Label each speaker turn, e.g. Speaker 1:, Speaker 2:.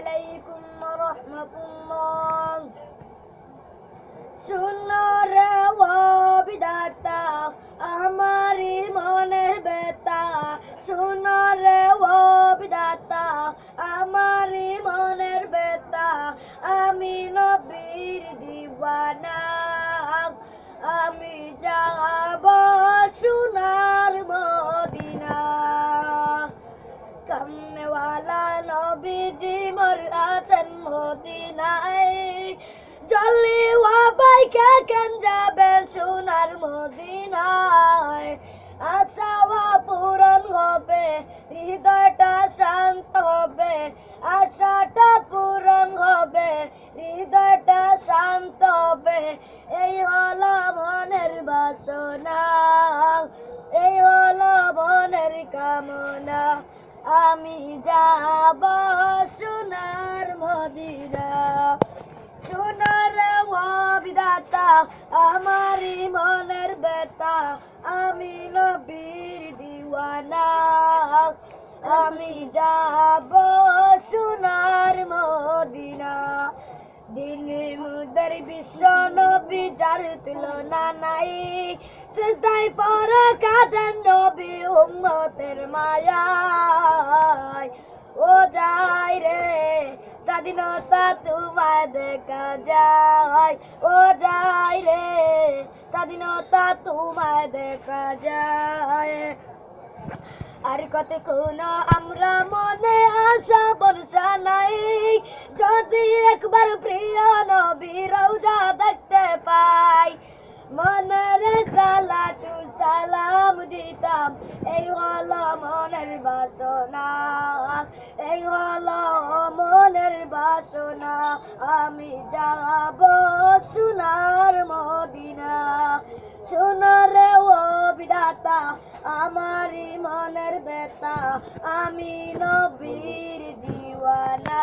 Speaker 1: আলাইকুম রহমতুল্লাহ। সুনরে ও বিদাতা আমারি মনের বেতা সুন্দর বিদাতা মোর আছেন মদিনায় জলদি ও বাইকে কেন যাবে সোনার মদিনায়। আশাওয়া পূরণ হবে, হৃদয়টা শান্ত হবে। আশাটা পূরণ হবে, হৃদয়টা শান্ত হবে। এই হলো মনের বাসনা, এই হলো মনের কামনা। আমি যাব সোনার মদিনা সোনার বিদাতা আমারই মনের বেতা আমি নবীর দিওয়ানা, আমি যাব সোনার মদিনা। দিনে মুদের বিশ্ব নবী যার তুলনা নাই সিদ্ধাই পর কাঁদেন নবী উম্মতের মায়ায়। ও যাই রে, স্বাধীনতা তোমায় দেখা যায়। ও যাই রে, স্বাধীনতা তোমায় দেখা যায়। আর কত কোন আমরা মনে আশা বর্ষা নাই। যদি একবার প্রিয় নবী রওজা দেখতে পাই, মনের সালাতু সালাম দিতাম। এই হলো মনের বাসনা। এই হলো মনের বাসনা। আমি যাব সোনার মদিনা। সোনারে ও বিদাতা আমারই মনের বেতা। আমি নবীর দিওয়ানা।